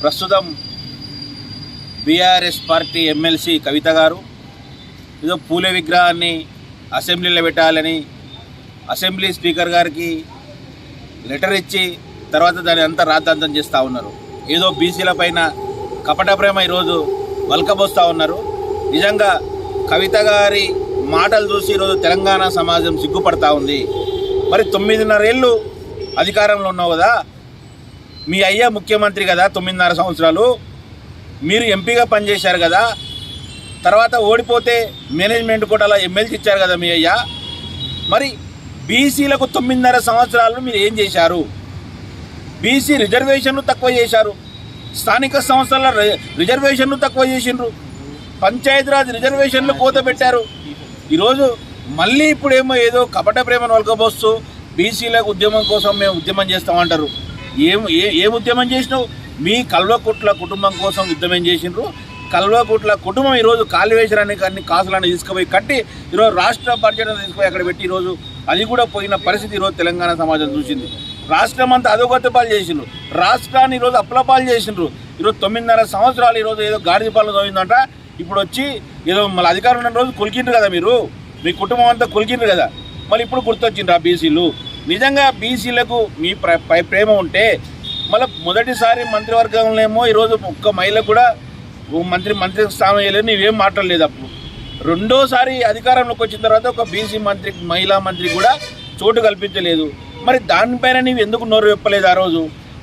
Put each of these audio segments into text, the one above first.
ప్రస్తుతం BRS party MLC కవిత గారు ఏదో పూలే విగ్రహాన్ని అసెంబ్లీలో పెట్టాలని అసెంబ్లీ స్పీకర్ గారికి లెటర్ ఇచ్చి తర్వాత దాన్ని అంతా రాద్ధాంతం చేస్తూ ఉన్నారు. ఏదో బీసీల పైన కపట ప్రేమ ఈరోజు వల్కబోస్తూ ఉన్నారు. నిజంగా కవిత గారి మాటలు చూసి ఈరోజు తెలంగాణ సమాజం సిగ్గుపడతా ఉంది. మరి తొమ్మిదిన్నరేళ్ళు అధికారంలో ఉన్నావు కదా మీ అయ్యా ముఖ్యమంత్రి కదా తొమ్మిదిన్నర సంవత్సరాలు. మీరు ఎంపీగా పనిచేశారు కదా. తర్వాత ఓడిపోతే మేనేజ్మెంట్ కూడా అలా ఎమ్మెల్సీ ఇచ్చారు కదా మీ అయ్యా. మరి బీసీలకు తొమ్మిదిన్నర సంవత్సరాలు మీరు ఏం చేశారు? బీసీ రిజర్వేషన్లు తక్కువ చేశారు. స్థానిక సంస్థల రి- రిజర్వేషన్లు తక్కువ చేసిండ్రు. పంచాయతీరాజ్ రిజర్వేషన్లు కోత పెట్టారు. ఈరోజు మళ్ళీ ఇప్పుడేమో ఏదో కపట ప్రేమను వలకబోస్తూ బీసీలకు ఉద్యమం కోసం మేము ఉద్యమం చేస్తామంటారు. ఏం ఏ ఏం ఉద్యమం చేసినావు? మీ కల్వకుట్ల కుటుంబం కోసం ఉద్యమం చేసిండ్రు? కల్వకుట్ల కుటుంబం ఈరోజు కాలువేశ్వరానికి అన్ని కాసులను తీసుకుపోయి కట్టి ఈరోజు రాష్ట్ర బడ్జెట్ తీసుకుపోయి అక్కడ పెట్టి ఈరోజు అది కూడా పోయిన పరిస్థితి ఈరోజు తెలంగాణ సమాజం చూసింది. రాష్ట్రం అంతా అధోగతి పాలు చేసిండ్రు. రాష్ట్రాన్ని ఈరోజు అప్లపాలు చేసిండ్రు. ఈరోజు తొమ్మిదిన్నర సంవత్సరాలు ఈరోజు ఏదో గాడిద పాలు తోయిందంట ఇప్పుడు వచ్చి ఏదో మళ్ళీ అధికారం ఉన్న రోజు కొలికిండ్రు కదా మీరు? మీ కుటుంబం అంతా కొలికిండ్రు కదా? మళ్ళీ ఇప్పుడు గుర్తొచ్చిండ్రు ఆ బీసీలు? నిజంగా బీసీలకు మీ ప్రేమ ఉంటే మళ్ళీ మొదటిసారి మంత్రివర్గంలో ఏమో ఈరోజు ఒక్క మహిళ కూడా మంత్రి మంత్రి స్థానం వేయలేదు నీవేం మాట్లాడలేదు అప్పుడు. రెండోసారి అధికారంలోకి వచ్చిన తర్వాత ఒక బీసీ మంత్రి మహిళా మంత్రి కూడా చోటు కల్పించలేదు. మరి దానిపైన నీవు ఎందుకు నోరు చెప్పలేదు ఆ రోజు?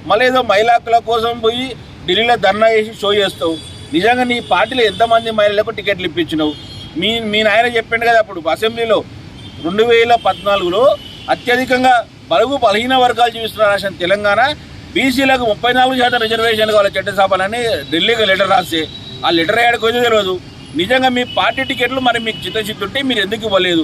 మళ్ళీ ఏదో మహిళా హక్కుల కోసం పోయి ఢిల్లీలో ధర్నా చేసి షో చేస్తావు. నిజంగా నీ పార్టీలో ఎంతమంది మహిళలకు టికెట్లు ఇప్పించినావు? మీ మీ నాయన చెప్పిండు కదా అప్పుడు అసెంబ్లీలో. రెండు వేల పద్నాలుగులో అత్యధికంగా బలుగు బలహీన వర్గాలు జీవిస్తున్న రాష్ట్రం తెలంగాణ. బీసీలకు ముప్పై నాలుగు శాతం రిజర్వేషన్ కావాలి చట్టసభలని ఢిల్లీకి లెటర్ రాస్తే ఆ లెటర్ ఏడకు వచ్చి తెలియదు. నిజంగా మీ పార్టీ టికెట్లు మరి మీకు చిత్తశుద్ధి ఉంటే మీరు ఎందుకు ఇవ్వలేదు?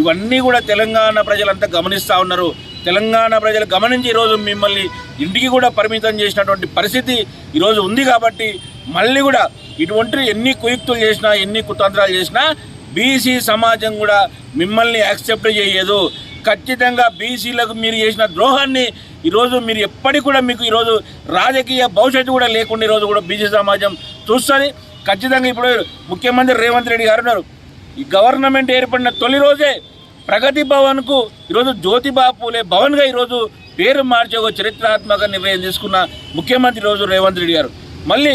ఇవన్నీ కూడా తెలంగాణ ప్రజలంతా గమనిస్తూ ఉన్నారు. తెలంగాణ ప్రజలు గమనించి ఈరోజు మిమ్మల్ని ఇంటికి కూడా పరిమితం చేసినటువంటి పరిస్థితి ఈరోజు ఉంది కాబట్టి మళ్ళీ కూడా ఇటువంటి ఎన్ని కుయుక్తులు చేసినా ఎన్ని కుతంత్రాలు చేసినా బీసీ సమాజం కూడా మిమ్మల్ని యాక్సెప్ట్ చేయదు. ఖచ్చితంగా బీసీలకు మీరు చేసిన ద్రోహాన్ని ఈరోజు మీరు ఎప్పటికి కూడా మీకు ఈరోజు రాజకీయ భవిష్యత్తు కూడా లేకుండా ఈరోజు కూడా బీసీ సమాజం చూస్తుంది. ఖచ్చితంగా ఇప్పుడు ముఖ్యమంత్రి రేవంత్ రెడ్డి గారు ఉన్నారు. ఈ గవర్నమెంట్ ఏర్పడిన తొలి రోజే ప్రగతి భవన్కు ఈరోజు జ్యోతిబా పూలే భవన్గా ఈరోజు పేరు మార్చే ఒక చరిత్రాత్మక నిర్ణయం తీసుకున్న ముఖ్యమంత్రి ఈరోజు రేవంత్ రెడ్డి గారు. మళ్ళీ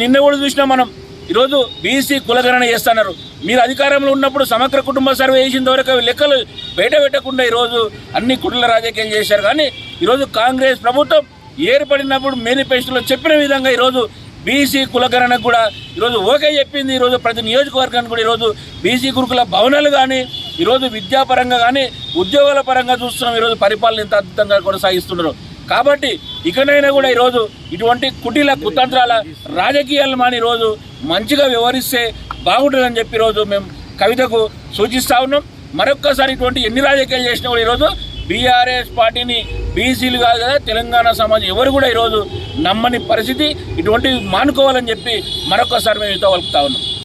నిన్న కూడా చూసినా మనం. ఈరోజు బీసీ కులగణన చేస్తున్నారు. మీరు అధికారంలో ఉన్నప్పుడు సమగ్ర కుటుంబ సర్వే చేసిన వరకు లెక్కలు బయట పెట్టకుండా ఈరోజు అన్ని కుటుంబ రాజకీయం చేశారు. కానీ ఈరోజు కాంగ్రెస్ ప్రభుత్వం ఏర్పడినప్పుడు మేనిఫెస్టోలో చెప్పిన విధంగా ఈరోజు బీసీ కులగణనకు కూడా ఈరోజు ఓకే చెప్పింది. ఈరోజు ప్రతి నియోజకవర్గానికి కూడా ఈరోజు బీసీ గురుకుల భవనాలు కానీ ఈరోజు విద్యాపరంగా కానీ ఉద్యోగాల పరంగా చూస్తున్నాం. ఈరోజు పరిపాలన ఎంత అద్భుతంగా కొనసాగిస్తున్నారు. కాబట్టి ఇకనైనా కూడా ఈరోజు ఇటువంటి కుటీల కుతంత్రాల రాజకీయాలు మాని రోజు మంచిగా వ్యవహరిస్తే బాగుంటుందని చెప్పి రోజు మేము కవితకు సూచిస్తా ఉన్నాం. మరొక్కసారి ఇటువంటి ఎన్ని రాజకీయాలు చేసినా కూడా ఈరోజు బీఆర్ఎస్ పార్టీని బీసీలు కాదు కదా తెలంగాణ సమాజం ఎవరు కూడా ఈరోజు నమ్మని పరిస్థితి ఇటువంటివి మానుకోవాలని చెప్పి మరొకసారి మేము ఇతో వలుపుతా ఉన్నాం.